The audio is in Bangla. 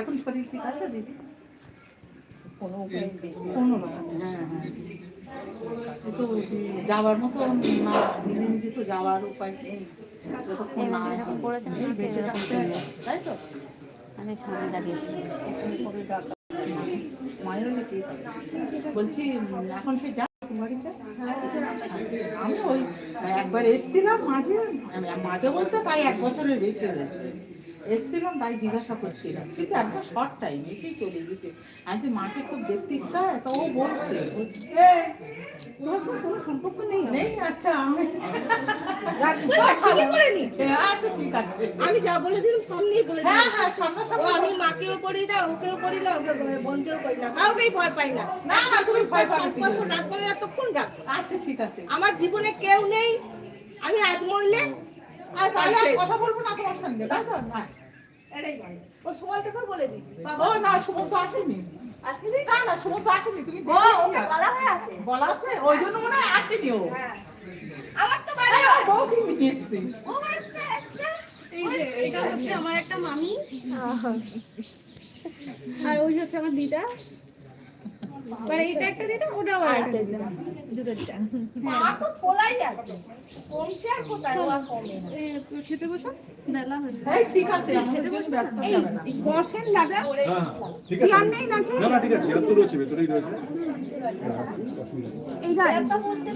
এখন শরীর ঠিক আছে দিদি? কোনো উপায় কোনো রকম হ্যাঁ হ্যাঁ। তো যাওয়ার মতো না নিজে নিজে তো যাওয়ার উপায় নেই। যতক্ষণ না এইভাবে যখন করেছেন বেঁচে থাকতে তাই তো? আমি সামনে দাঁড়িয়েছি মায়ের বলছি এখন সে যা বাড়িতে। আমি ওই একবার এসছিলাম মাঝে মাঝে বলতে তাই এক বছরের বেশি হয়েছে। এসছিলাম তাই জিজ্ঞাসা করছিলাম। কিন্তু একবার শর্ট টাইম এসেই চলে গেছে। আমি যে মাকে খুব দেখতে ইচ্ছা হয়? তো ও বলছে বলছে "এই, তোমার সঙ্গে কোনো সম্পর্ক নেই? নেই আচ্ছা আমি করে নিচ্ছে। আচ্ছা ঠিক আছে। আমি যা বলে দিলাম সামনেই বলে হ্যাঁ হ্যাঁ সামনাসামনি আমি মাকেও করি না ওকেও করি না ওকে বোনকেও করি না কাউকেই ভয় পাই না। না না তুমি ভয় পাবে কি সম্পর্ক জন্য? রাখব না, এতক্ষণ আচ্ছা ঠিক আছে। আমার জীবনে কেউ নেই আমি আজ মরলে তাহলে আর শেষ। কথা বলব না তোমার সঙ্গে তাই তো? এটাই ও সময়টাকেও বলে দিচ্ছি ও না সুমন্ত আসেনি। আসেনি? না না সুমন্ত আসেনি। তুমি। বলা হয়ে আছে। বলা আছে? ওই জন্য মনে হয় আসেনি ও। হ্যাঁ। আমার তো বাড়ি আরে, ও নিয়ে এসছি। ও আসছে আসছে। এই যে এটা হচ্ছে আমার একটা মামি। আর ওই হচ্ছে আমার দিদা। মানে এটা একটা দিতাম ওটা আমার একটা দিতাম দুটো দিদা মা তো পোলাই আছে। কমছে আর কোথায়? ও কমে খেতে বসো বেলা হয়েছে এই ঠিক আছে আমাদের জন্য ব্যস্ত যাবে না। বসেন দাদা। হ্যাঁ হ্যাঁ, ঠিক আছে। না না ঠিক আছে চেয়ার তো রয়েছে ভেতরেই রয়েছে। হ্যাঁ, অসুবিধা একটা বলতে